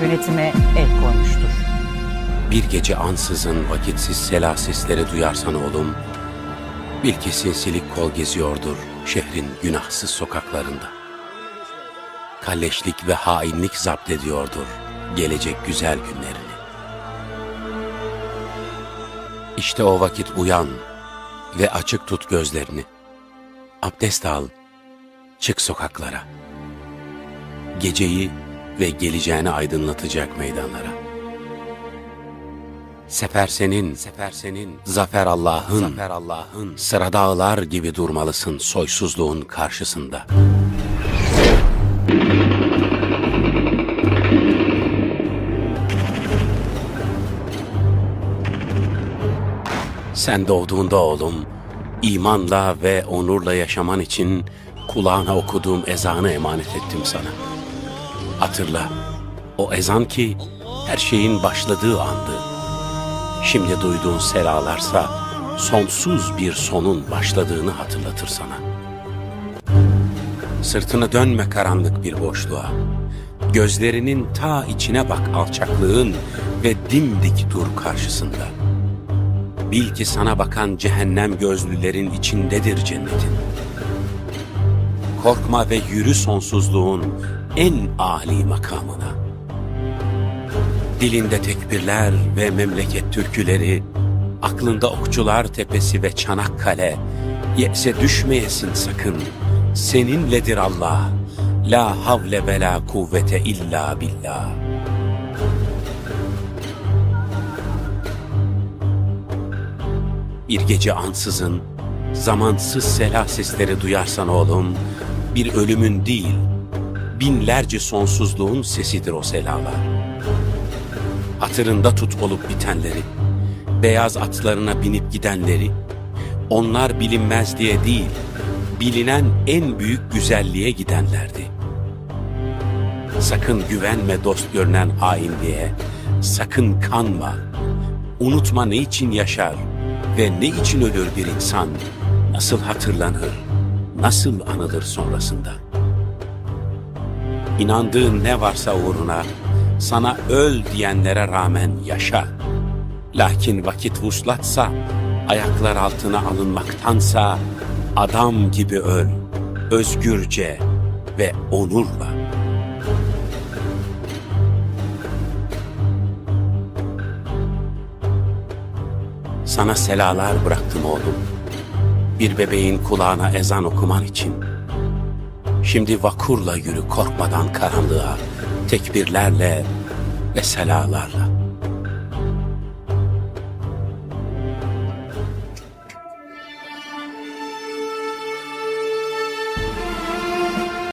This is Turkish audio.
yönetime el koymuştur. Bir gece ansızın vakitsiz sela sesleri duyarsan oğlum, bil ki sinsilik kol geziyordur şehrin günahsız sokaklarında. Kalleşlik ve hainlik zapt ediyordur gelecek güzel günlerini. İşte o vakit uyan ve açık tut gözlerini. Abdest al, çık sokaklara. Geceyi ve geleceğini aydınlatacak meydanlara. Sefer senin, sefer senin, zafer Allah'ın, zafer Allah'ın. Sıra dağlar gibi durmalısın soysuzluğun karşısında. Sen doğduğunda oğlum, imanla ve onurla yaşaman için kulağına okuduğum ezanı emanet ettim sana. Hatırla, o ezan ki her şeyin başladığı andı. Şimdi duyduğun selalarsa sonsuz bir sonun başladığını hatırlatır sana. Sırtını dönme karanlık bir boşluğa. Gözlerinin ta içine bak alçaklığın ve dimdik dur karşısında. Bil ki sana bakan cehennem gözlülerin içindedir cennetin. Korkma ve yürü sonsuzluğun en âli makamına. Dilinde tekbirler ve memleket türküleri, aklında okçular tepesi ve Çanakkale, yekse düşmeyesin sakın. Seninledir Allah, la havle ve la kuvvete illa billah. Bir gece ansızın, zamansız sela sesleri duyarsan oğlum, bir ölümün değil, binlerce sonsuzluğun sesidir o selalar. Hatırında tut olup bitenleri, beyaz atlarına binip gidenleri, onlar bilinmez diye değil, bilinen en büyük güzelliğe gidenlerdi. Sakın güvenme dost görünen hainliğe, sakın kanma. Unutma ne için yaşar ve ne için ölür bir insan, nasıl hatırlanır, nasıl anılır sonrasında. İnandığın ne varsa uğruna, sana öl diyenlere rağmen yaşa. Lakin vakit vuslatsa, ayaklar altına alınmaktansa, adam gibi öl, özgürce ve onurla. Sana selalar bıraktım oğlum. Bir bebeğin kulağına ezan okuman için. Şimdi vakurla yürü korkmadan karanlığa, tekbirlerle ve selalarla.